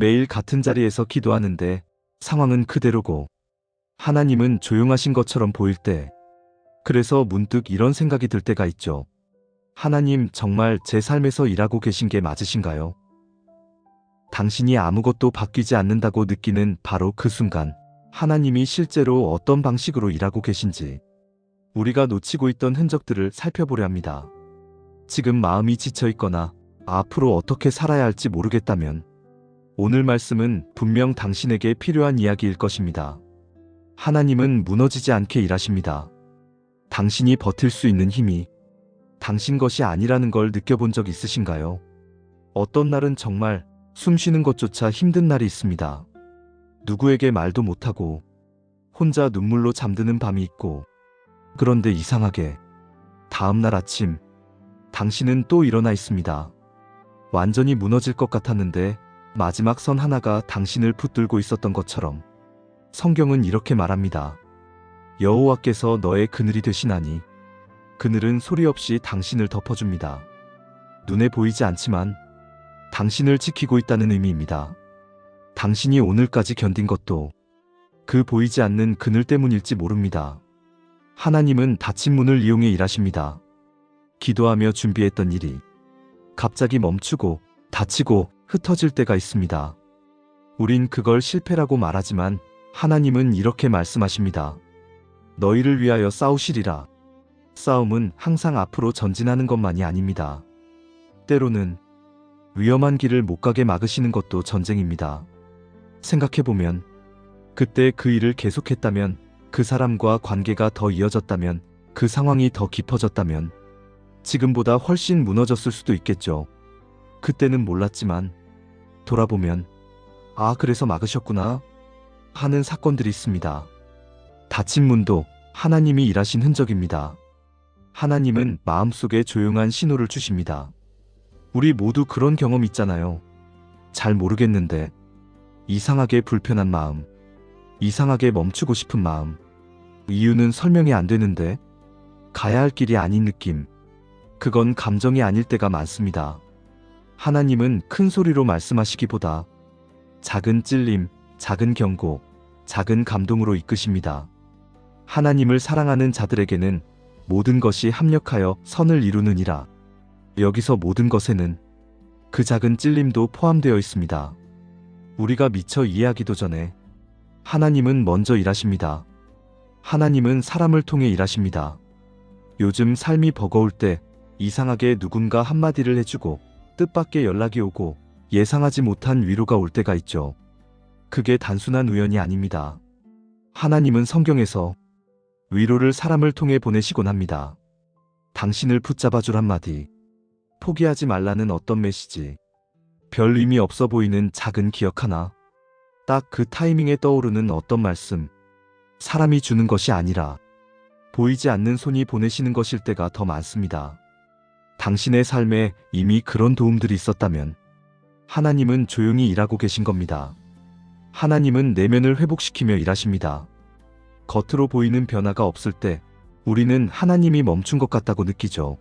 매일 같은 자리에서 기도하는데 상황은 그대로고 하나님은 조용하신 것처럼 보일 때 그래서 문득 이런 생각이 들 때가 있죠. 하나님 정말 제 삶에서 일하고 계신 게 맞으신가요? 당신이 아무것도 바뀌지 않는다고 느끼는 바로 그 순간 하나님이 실제로 어떤 방식으로 일하고 계신지 우리가 놓치고 있던 흔적들을 살펴보려 합니다. 지금 마음이 지쳐 있거나 앞으로 어떻게 살아야 할지 모르겠다면 오늘 말씀은 분명 당신에게 필요한 이야기일 것입니다. 하나님은 무너지지 않게 일하십니다. 당신이 버틸 수 있는 힘이 당신 것이 아니라는 걸 느껴본 적 있으신가요? 어떤 날은 정말 숨 쉬는 것조차 힘든 날이 있습니다. 누구에게 말도 못하고 혼자 눈물로 잠드는 밤이 있고 그런데 이상하게 다음 날 아침 당신은 또 일어나 있습니다. 완전히 무너질 것 같았는데 마지막 선 하나가 당신을 붙들고 있었던 것처럼 성경은 이렇게 말합니다. 여호와께서 너의 그늘이 되시나니 그늘은 소리 없이 당신을 덮어줍니다. 눈에 보이지 않지만 당신을 지키고 있다는 의미입니다. 당신이 오늘까지 견딘 것도 그 보이지 않는 그늘 때문일지 모릅니다. 하나님은 닫힌 문을 이용해 일하십니다. 기도하며 준비했던 일이 갑자기 멈추고 닫히고 흩어질 때가 있습니다. 우린 그걸 실패라고 말하지만 하나님은 이렇게 말씀하십니다. 너희를 위하여 싸우시리라. 싸움은 항상 앞으로 전진하는 것만이 아닙니다. 때로는 위험한 길을 못 가게 막으시는 것도 전쟁입니다. 생각해보면 그때 그 일을 계속했다면 그 사람과 관계가 더 이어졌다면 그 상황이 더 깊어졌다면 지금보다 훨씬 무너졌을 수도 있겠죠. 그때는 몰랐지만 돌아보면 아 그래서 막으셨구나 하는 사건들이 있습니다. 닫힌 문도 하나님이 일하신 흔적입니다. 하나님은 마음속에 조용한 신호를 주십니다. 우리 모두 그런 경험 있잖아요. 잘 모르겠는데 이상하게 불편한 마음, 이상하게 멈추고 싶은 마음. 이유는 설명이 안 되는데 가야 할 길이 아닌 느낌. 그건 감정이 아닐 때가 많습니다. 하나님은 큰 소리로 말씀하시기보다 작은 찔림, 작은 경고, 작은 감동으로 이끄십니다. 하나님을 사랑하는 자들에게는 모든 것이 합력하여 선을 이루느니라. 여기서 모든 것에는 그 작은 찔림도 포함되어 있습니다. 우리가 미처 이해하기도 전에 하나님은 먼저 일하십니다. 하나님은 사람을 통해 일하십니다. 요즘 삶이 버거울 때 이상하게 누군가 한마디를 해주고 뜻밖의 연락이 오고 예상하지 못한 위로가 올 때가 있죠. 그게 단순한 우연이 아닙니다. 하나님은 성경에서 위로를 사람을 통해 보내시곤 합니다. 당신을 붙잡아 줄 한마디. 포기하지 말라는 어떤 메시지. 별 의미 없어 보이는 작은 기억 하나. 딱 그 타이밍에 떠오르는 어떤 말씀. 사람이 주는 것이 아니라 보이지 않는 손이 보내시는 것일 때가 더 많습니다. 당신의 삶에 이미 그런 도움들이 있었다면 하나님은 조용히 일하고 계신 겁니다. 하나님은 내면을 회복시키며 일하십니다. 겉으로 보이는 변화가 없을 때 우리는 하나님이 멈춘 것 같다고 느끼죠.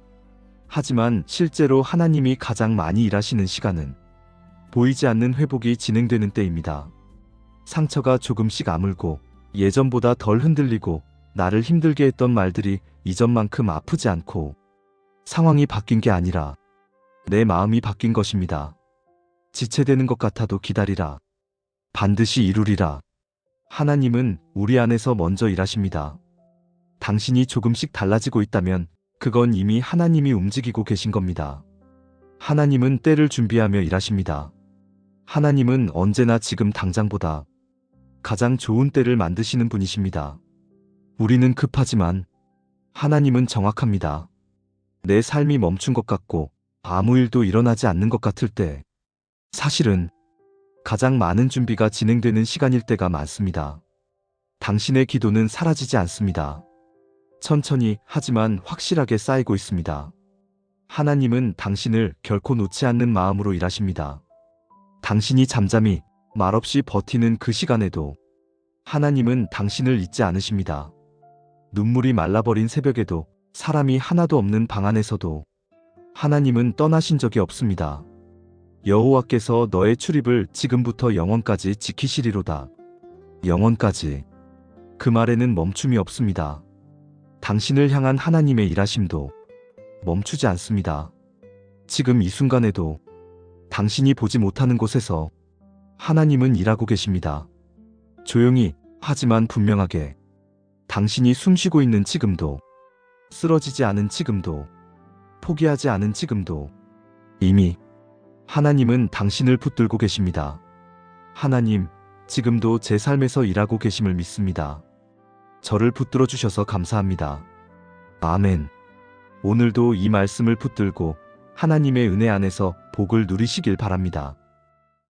하지만 실제로 하나님이 가장 많이 일하시는 시간은 보이지 않는 회복이 진행되는 때입니다. 상처가 조금씩 아물고 예전보다 덜 흔들리고 나를 힘들게 했던 말들이 이전만큼 아프지 않고 상황이 바뀐 게 아니라 내 마음이 바뀐 것입니다. 지체되는 것 같아도 기다리라. 반드시 이루리라. 하나님은 우리 안에서 먼저 일하십니다. 당신이 조금씩 달라지고 있다면 그건 이미 하나님이 움직이고 계신 겁니다. 하나님은 때를 준비하며 일하십니다. 하나님은 언제나 지금 당장보다 가장 좋은 때를 만드시는 분이십니다. 우리는 급하지만 하나님은 정확합니다. 내 삶이 멈춘 것 같고 아무 일도 일어나지 않는 것 같을 때 사실은 가장 많은 준비가 진행되는 시간일 때가 많습니다. 당신의 기도는 사라지지 않습니다. 천천히 하지만 확실하게 쌓이고 있습니다. 하나님은 당신을 결코 놓지 않는 마음으로 일하십니다. 당신이 잠잠히 말없이 버티는 그 시간에도 하나님은 당신을 잊지 않으십니다. 눈물이 말라버린 새벽에도 사람이 하나도 없는 방 안에서도 하나님은 떠나신 적이 없습니다. 여호와께서 너의 출입을 지금부터 영원까지 지키시리로다. 영원까지. 그 말에는 멈춤이 없습니다. 당신을 향한 하나님의 일하심도 멈추지 않습니다. 지금 이 순간에도 당신이 보지 못하는 곳에서 하나님은 일하고 계십니다. 조용히 하지만 분명하게 당신이 숨 쉬고 있는 지금도 쓰러지지 않은 지금도 포기하지 않은 지금도 이미 하나님은 당신을 붙들고 계십니다. 하나님, 지금도 제 삶에서 일하고 계심을 믿습니다. 저를 붙들어 주셔서 감사합니다. 아멘. 오늘도 이 말씀을 붙들고 하나님의 은혜 안에서 복을 누리시길 바랍니다.